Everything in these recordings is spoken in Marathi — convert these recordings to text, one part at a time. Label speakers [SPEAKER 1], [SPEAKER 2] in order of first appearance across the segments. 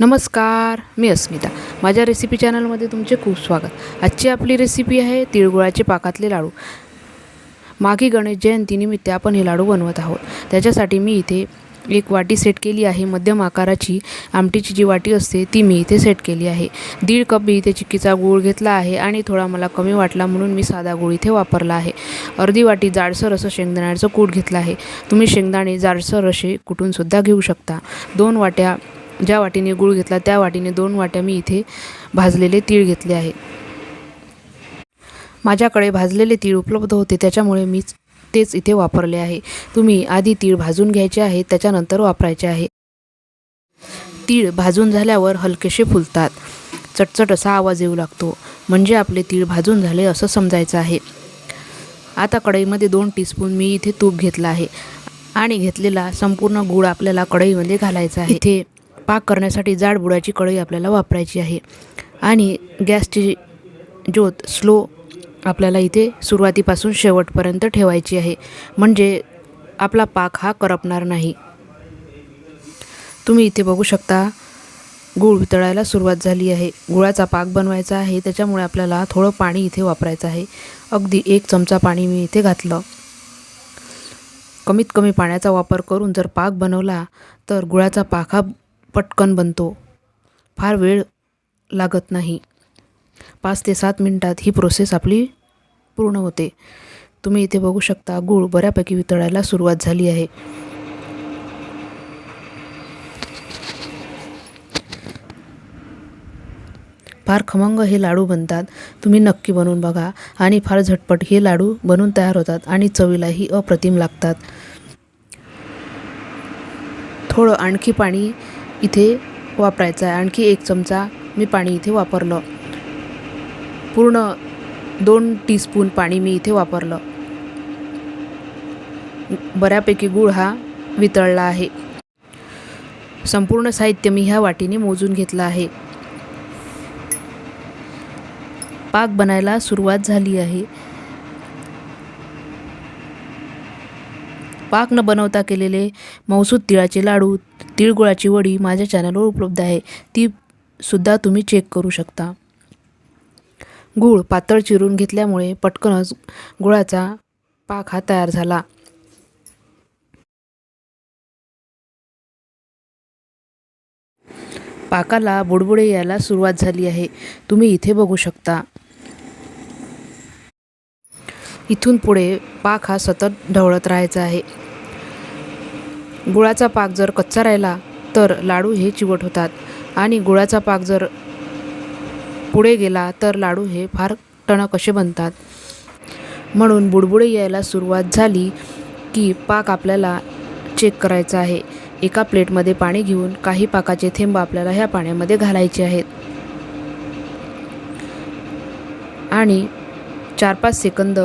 [SPEAKER 1] नमस्कार मी अस्मिता. माझ्या रेसिपी चॅनलमध्ये तुमचे खूप स्वागत. आजची आपली रेसिपी आहे तिळगुळाचे पाकातले लाडू. माघी गणेश जयंतीनिमित्त आपण हे लाडू बनवत आहोत. त्याच्यासाठी मी इथे एक वाटी सेट केली आहे. मध्यम आकाराची आमटीची जी वाटी असते ती मी इथे सेट केली आहे. दीड कप मी इथे चिक्कीचा गूळ घेतला आहे आणि थोडा मला कमी वाटला म्हणून मी साधा गूळ इथे वापरला आहे. अर्धी वाटी जाडसर असं शेंगदाण्याचं कूट घेतलं आहे. तुम्ही शेंगदाणे जाडसर असे कुटूनसुद्धा घेऊ शकता. दोन वाट्या ज्या वाटीने गूळ घेतला त्या वाटीने दोन वाट्या मी इथे भाजलेले तीळ घेतले आहे. माझ्याकडे भाजलेले तीळ उपलब्ध होते त्याच्यामुळे मी तेच इथे वापरले आहे. तुम्ही आधी तीळ भाजून घ्यायचे आहे त्याच्यानंतर वापरायचे आहे. तीळ भाजून झाल्यावर हलकेसे फुलतात. चटचट असा आवाज येऊ लागतो. म्हणजे आपले तीळ भाजून झाले असं समजायचं आहे. आता कढईमध्ये दोन टीस्पून मी इथे तूप घेतलं आहे. आणि घेतलेला संपूर्ण गूळ आपल्याला कढईमध्ये घालायचा आहे. इथे पाक करण्यासाठी जाड बुडाची कढई आपल्याला वापरायची आहे. आणि गॅसची ज्योत स्लो आपल्याला इथे सुरुवातीपासून शेवटपर्यंत ठेवायची आहे. म्हणजे आपला पाक हा करपणार नाही. तुम्ही इथे बघू शकता गूळ वितळायला सुरुवात झाली आहे. गुळाचा पाक बनवायचा आहे त्याच्यामुळे आपल्याला थोडं पाणी इथे वापरायचं आहे. अगदी एक चमचा पाणी मी इथे घातलं. कमीत कमी पाण्याचा वापर करून जर पाक बनवला तर गुळाचा पाक हा पटकन बनतो. फार वेळ लागत नाही. पाच ते सात मिनटात ही प्रोसेस आपली पूर्ण होते. तुम्ही इथे बघू शकता गूळ बऱ्यापैकी वितळायला सुरुवात झाली आहे. फार खमंग हे लाडू बनतात. तुम्ही नक्की बनवून बघा आणि फार झटपट हे लाडू बनून तयार होतात आणि चवीलाही अप्रतिम लागतात. थोडं आणखी पाणी इथे वापरायचं आहे. आणखी एक चमचा मी पाणी इथे वापरलं. पूर्ण दोन टीस्पून पाणी मी इथे वापरलं. बऱ्यापैकी गूळ हा वितळला आहे. संपूर्ण साहित्य मी ह्या वाटीने मोजून घेतलं आहे. पाक बनायला सुरुवात झाली आहे. पाक न बनवता केलेले मौसूद तिळाचे लाडू तिळगुळाची वडी माझ्या चॅनलवर उपलब्ध आहे ती सुद्धा तुम्ही चेक करू शकता. गूळ पातळ चिरून घेतल्यामुळे पटकनच गुळाचा पाक हा तयार झाला. पाकाला बुडबुडे यायला सुरुवात झाली आहे. तुम्ही इथे बघू शकता. इथून पुढे पाक हा सतत ढवळत राहायचा आहे. गुळाचा पाक जर कच्चा राहिला तर लाडू हे चिवट होतात. आणि गुळाचा पाक जर पुढे गेला तर लाडू हे फार टणक असे बनतात. म्हणून बुडबुडे यायला सुरुवात झाली की पाक आपल्याला चेक करायचा आहे. एका प्लेटमध्ये पाणी घेऊन काही पाकाचे थेंब आपल्याला ह्या पाण्यामध्ये घालायचे आहेत. आणि चार पाच सेकंद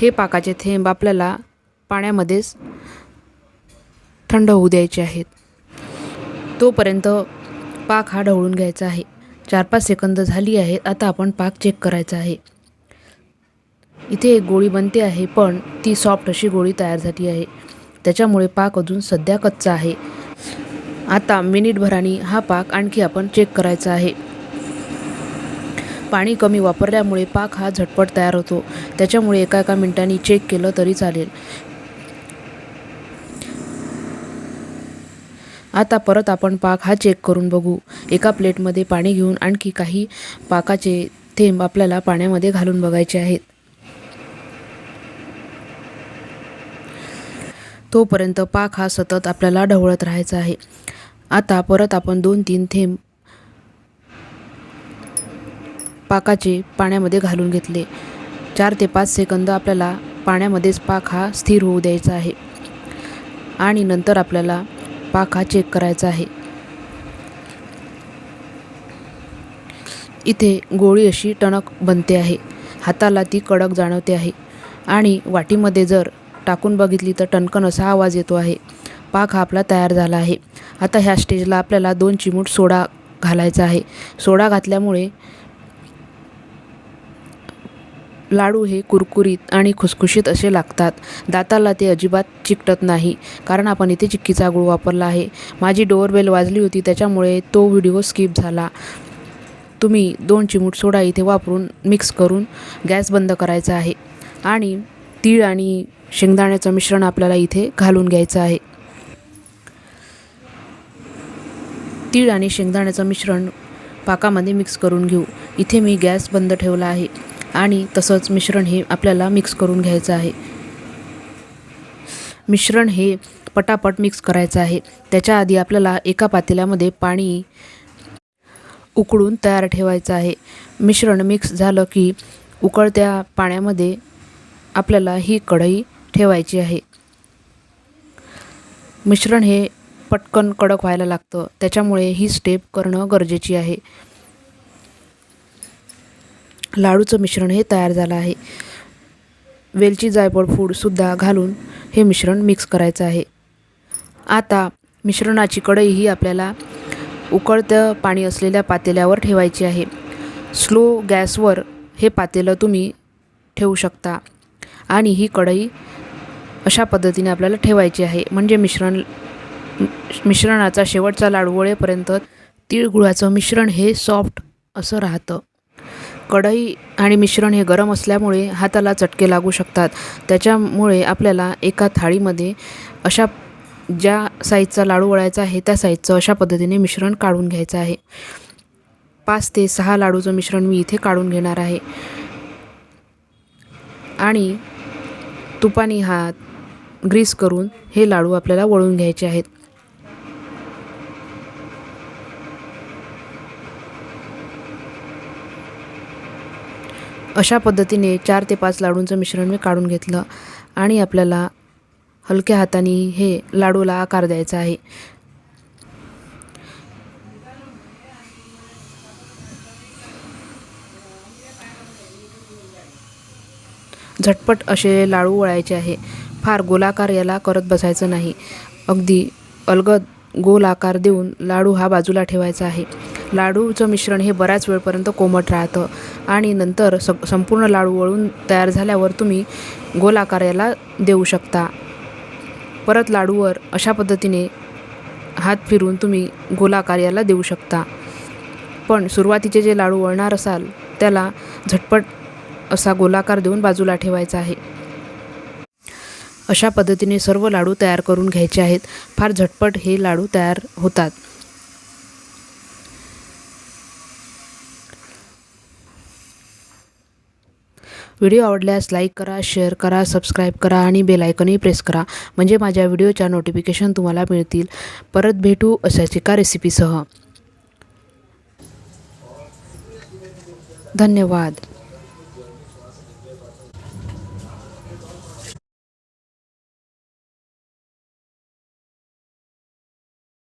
[SPEAKER 1] हे पाकाचे थेंब आपल्याला पाण्यामध्येच थंड होऊ द्यायचे आहेत. तोपर्यंत पाक हा ढवळून घ्यायचा आहे. चार पाच सेकंद झाली आहेत आता आपण पाक चेक करायचा आहे. इथे एक गोळी बनते आहे पण ती सॉफ्ट अशी गोळी तयार झाली आहे. त्याच्यामुळे पाक अजून सध्या कच्चा आहे. आता मिनिटभराने हा पाक आणखी आपण चेक करायचा आहे. पाणी कमी वापरल्यामुळे पाक हा झटपट तयार होतो. त्याच्यामुळे एका एका मिनिटांनी चेक केलं तरी चालेल. आता परत आपण पाक हा चेक करून बघू. एका प्लेटमध्ये पाणी घेऊन आणखी काही पाकाचे थेंब आपल्याला पाण्यामध्ये घालून बघायचे आहेत. तोपर्यंत पाक हा सतत आपल्याला ढवळत राहायचा आहे. आता परत आपण दोन तीन थेंब पाकाचे पाण्यामध्ये घालून घेतले. चार ते पाच सेकंद आपल्याला पाण्यामध्येच पाक हा स्थिर होऊ द्यायचा आहे. आणि नंतर आपल्याला पाक हा चेक करायचा आहे. इथे गोळी अशी टणक बनते आहे. हाताला ती कडक जाणवते आहे. आणि वाटीमध्ये जर टाकून बघितली तर टणकन असा आवाज येतो आहे. पाक हा आपला तयार झाला आहे. आता ह्या स्टेजला आपल्याला दोन चिमूट सोडा घालायचा आहे. सोडा घातल्यामुळे लाडू हे कुरकुरीत आणि खुसखुशीत असे लागतात. दाताला ते अजिबात चिकटत नाही कारण आपण इथे चिक्कीचा गूळ वापरला आहे. माझी डोअरबेल वाजली होती त्याच्यामुळे तो व्हिडिओ स्किप झाला. तुम्ही दोन चिमूट सोडा इथे वापरून मिक्स करून गॅस बंद करायचा आहे. आणि तीळ आणि शेंगदाण्याचं मिश्रण आपल्याला इथे घालून घ्यायचं आहे. तीळ आणि शेंगदाण्याचं मिश्रण पाकामध्ये मिक्स करून घेऊ. इथे मी गॅस बंद ठेवला आहे. आणि तसंच मिश्रण हे आपल्याला मिक्स करून घ्यायचं आहे. मिश्रण हे पटापट मिक्स करायचं आहे. त्याच्या आधी आपल्याला एका पातेल्यामध्ये पाणी उकळून तयार ठेवायचं आहे. मिश्रण मिक्स झालं की उकळत्या पाण्यामध्ये आपल्याला ही कढई ठेवायची आहे. मिश्रण हे पटकन कडक व्हायला लागतं. त्याच्यामुळे ही स्टेप करणं गरजेची आहे. लाडूचं मिश्रण हे तयार झालं आहे. वेलची जायफळ फूडसुद्धा घालून हे मिश्रण मिक्स करायचं आहे. आता मिश्रणाची कढई ही आपल्याला उकळतं पाणी असलेल्या पातेल्यावर ठेवायची आहे. स्लो गॅसवर हे पातेलं तुम्ही ठेवू शकता आणि ही कढई अशा पद्धतीने आपल्याला ठेवायची आहे. म्हणजे मिश्रण मिश्रणाचा शेवटचा लाडू वळेपर्यंत तिळगुळाचं मिश्रण हे सॉफ्ट असं राहतं. कढई आणि मिश्रण हे गरम असल्यामुळे हाताला चटके लागू शकतात. त्याच्यामुळे आपल्याला एका थाळीमध्ये अशा ज्या साईजचा लाडू वळायचा आहे त्या साईजचं अशा पद्धतीने मिश्रण काढून घ्यायचं आहे. पाच ते सहा लाडूचं मिश्रण मी इथे काढून घेणार आहे. आणि तुपाने हात ग्रीस करून हे लाडू आपल्याला वळून घ्यायचे आहेत. अशा पद्धतीने चार ते पाच लाडूंचं मिश्रण मी काढून घेतलं आणि आपल्याला हलक्या हाताने हे लाडूला आकार द्यायचा आहे. झटपट असे लाडू वळायचे आहे. फार गोलाकार याला करत बसायचं नाही. अगदी अलगद गोल आकार देऊन लाडू हा बाजूला ठेवायचा आहे. लाडूचं मिश्रण हे बऱ्याच वेळपर्यंत कोमट राहतं. आणि नंतर स संपूर्ण लाडू वळून तयार झाल्यावर तुम्ही गोलाकार याला देऊ शकता. परत लाडूवर अशा पद्धतीने हात फिरून तुम्ही गोलाकार याला देऊ शकता. पण सुरुवातीचे जे लाडू वळणार असाल त्याला झटपट असा गोलाकार देऊन बाजूला ठेवायचा आहे. अशा पद्धतीने सर्व लाडू तयार करून घ्यायचे आहेत. फार झटपट हे लाडू तयार होतात. व्हिडिओ आवडल्यास लाईक करा शेअर करा सबस्क्राईब करा आणि बेलायकनही प्रेस करा. म्हणजे माझ्या व्हिडिओच्या नोटिफिकेशन तुम्हाला मिळतील. परत भेटू अशाच एका रेसिपीसह धन्यवाद.